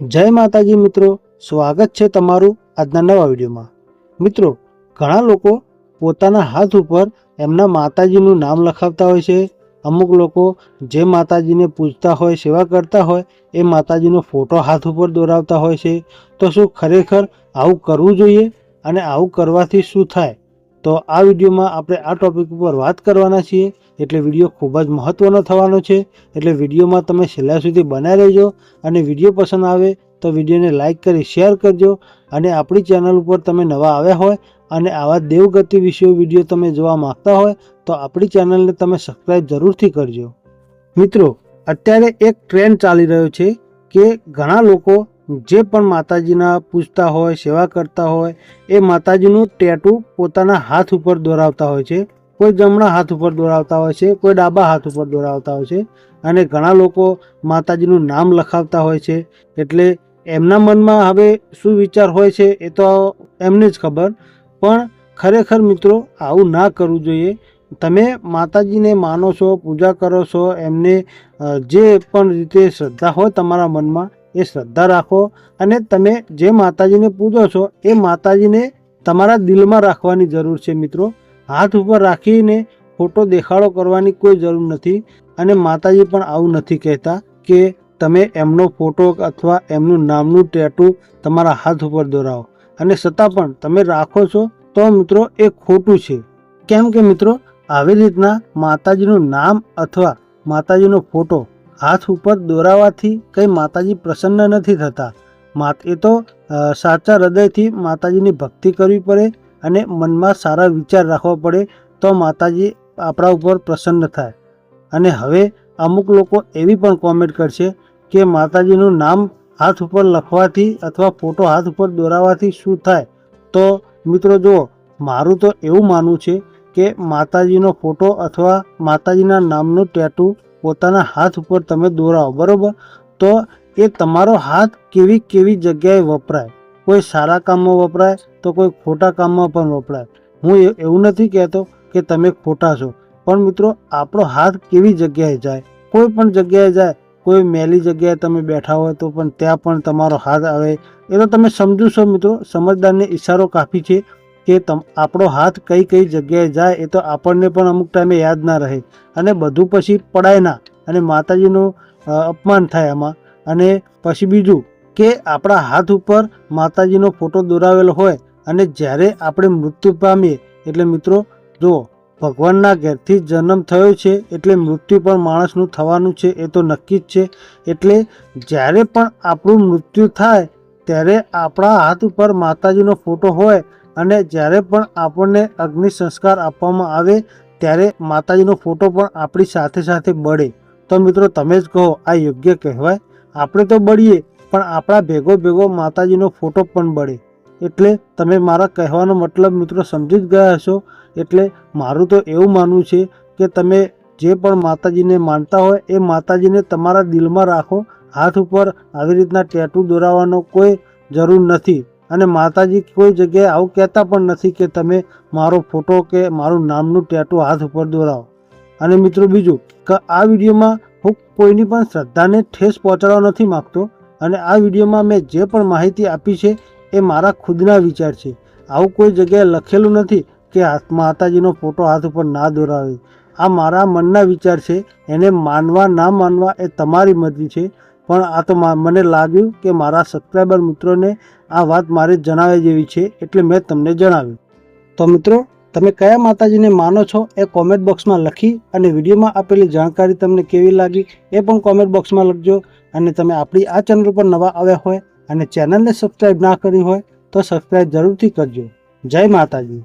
જય માતાજી મિત્રો, સ્વાગત છે તમારું આજના નવા વિડીયોમાં. મિત્રો, ઘણા લોકો પોતાના હાથ ઉપર એમના માતાજીનું નામ લખાવતા હોય છે. અમુક લોકો જે માતાજીને પૂજતા હોય, સેવા કરતા હોય, એ માતાજીનો ફોટો હાથ ઉપર દોરાવતા હોય છે. તો શું ખરેખર આવું કરવું જોઈએ અને આવું કરવાથી શું થાય? તો આ વિડીયોમાં આપણે આ ટોપિક ઉપર વાત કરવાના છીએ. એટલે વીડિયો ખૂબ જ મહત્ત્વનો થવાનો છે. એટલે વિડીયોમાં તમે છેલ્લા સુધી બનાવી રહેજો અને વીડિયો પસંદ આવે તો વિડીયોને લાઇક કરી, શેર કરજો અને આપણી ચેનલ ઉપર તમે નવા આવ્યા હોય અને આવા દેવગતિ વિશે વીડિયો તમે જોવા માગતા હોય તો આપણી ચેનલને તમે સબસ્ક્રાઈબ જરૂરથી કરજો. મિત્રો, અત્યારે એક ટ્રેન્ડ ચાલી રહ્યો છે કે ઘણા લોકો જે પણ માતાજીના પૂજતા હોય, સેવા કરતા હોય, એ માતાજીનું ટેટુ પોતાના હાથ ઉપર દોરાવતા હોય છે. કોઈ જમણા હાથ ઉપર દોરાવતા હોય છે, કોઈ ડાબા હાથ ઉપર દોરાવતા હોય છે અને ઘણા લોકો માતાજીનું નામ લખાવતા હોય છે. એટલે એમના મનમાં હવે શું વિચાર હોય છે એ તો એમને જ ખબર. પણ ખરેખર મિત્રો, આવું ના કરવું જોઈએ. તમે માતાજીને માનો છો, પૂજા કરો છો, એમને જે પણ રીતે શ્રદ્ધા હોય તમારા મનમાં, એ શ્રદ્ધા રાખો. અને તમે જે માતાજીને પૂજો છો, એ માતાજીને તમારા દિલમાં રાખવાની જરૂર છે મિત્રો. હાથ ઉપર રાખીને ફોટો દેખાડો કરવાની કોઈ જરૂર નથી અને માતાજી પણ આવું નથી કહેતા કે તમે એમનો ફોટો અથવા એમનું નામનું ટેટુ તમારા હાથ ઉપર દોરાવો. અને છતાં પણ તમે રાખો છો તો મિત્રો એ ખોટું છે. કેમ કે મિત્રો આવી રીતના માતાજીનું નામ અથવા માતાજીનો ફોટો હાથ ઉપર દોરાવાથી કંઈ માતાજી પ્રસન્ન નથી થતા. માત એ તો સાચા હૃદયથી માતાજીની ભક્તિ કરવી પડે અને મનમાં સારા વિચાર રાખવા પડે તો માતાજી આપણા ઉપર પ્રસન્ન થાય. અને હવે અમુક લોકો એવી પણ કોમેન્ટ કરશે કે માતાજીનું નામ હાથ ઉપર લખવાથી અથવા ફોટો હાથ ઉપર દોરાવાથી શું થાય? તો મિત્રો જુઓ, મારું તો એવું માનવું છે કે માતાજીનો ફોટો અથવા માતાજીના નામનું ટેટુ પોતાના હાથ ઉપર તમે દોરાવો, બરાબર? તો એ તમારો હાથ કેવી કેવી જગ્યાએ વપરાય? કોઈ સારા કામમાં વપરાય તો કોઈ ખોટા કામમાં પણ વપરાય. હું એવું નથી કહેતો કે તમે ખોટા છો. પણ મિત્રો, આપણો હાથ કેવી જગ્યાએ જાય? કોઈ પણ જગ્યાએ જાય, કોઈ મેલી જગ્યાએ તમે બેઠા હોય તો પણ ત્યાં પણ તમારો હાથ આવે. એ તમે સમજો છો મિત્રો, સમજદારને ઈશારો કાફી છે કે તમ આપણો હાથ કઈ કઈ જગ્યાએ જાય એ તો આપણને પણ અમુક ટાઈમે યાદ ના રહે. અને બધું પછી પડાય ના. અને માતાજીનું અપમાન થાય આમાં. અને પછી બીજું કે આપણા હાથ ઉપર માતાજીનો ફોટો દોરાવેલો હોય અને જ્યારે આપણે મૃત્યુ પામીએ, એટલે મિત્રો જુઓ ભગવાનના ઘેરથી જન્મ થયો છે, એટલે મૃત્યુ પણ માણસનું થવાનું છે એ તો નક્કી જ છે. એટલે જ્યારે પણ આપણું મૃત્યુ થાય, ત્યારે આપણા હાથ ઉપર માતાજીનો ફોટો હોય અને જ્યારે પણ આપણને અગ્નિ સંસ્કાર આપવામાં આવે, ત્યારે માતાજીનો ફોટો પણ આપણી સાથે સાથે બળે. તો મિત્રો તમે જ કહો, આ યોગ્ય કહેવાય? આપણે તો બળીએ પણ આપણા ભેગો ભેગો માતાજીનો ફોટો પણ બળે. એટલે તમે મારા કહેવાનો મતલબ મિત્રો સમજી જ ગયા હશો. એટલે મારું તો એવું માનવું છે કે તમે જે પણ માતાજીને માનતા હોય એ માતાજીને તમારા દિલમાં રાખો. હાથ ઉપર આવી રીતના ટેટુ દોરાવાનો કોઈ જરૂર નથી. અને માતાજી કોઈ જગ્યાએ આવું કહેતા પણ નથી કે તમે મારો ફોટો કે મારું નામનું ટેટુ હાથ ઉપર દોરાવો. અને મિત્રો બીજું, કે આ વિડીયોમાં હું કોઈની પણ શ્રદ્ધાને ઠેસ પહોંચાડવા નથી માગતો. અને આ વિડીયોમાં મેં જે પણ માહિતી આપી છે એ મારા ખુદના વિચાર છે. આવું કોઈ જગ્યાએ લખેલું નથી કે માતાજીનો ફોટો હાથ ઉપર ના દોરાવે. આ મારા મનના વિચાર છે. એને માનવા ના માનવા એ તમારી મરજી છે. પણ આ તો મને લાગ્યું કે મારા સબસ્ક્રાઈબર મિત્રોને આ વાત મારે જણાવે જેવી છે એટલે મેં તમને જણાવ્યું. તો મિત્રો તમે કયા માતાજીને માનો છો એ કોમેન્ટ બોક્સમાં લખી અને વિડીયોમાં આપેલી જાણકારી તમને કેવી લાગી એ પણ કોમેન્ટ બોક્સમાં લખજો. અને તમે આપણી આ ચેનલ પર નવા આવ્યા હોય અને ચેનલને સબસ્ક્રાઈબ ના કરી હોય તો સબસ્ક્રાઈબ જરૂરથી કરજો. જય માતાજી.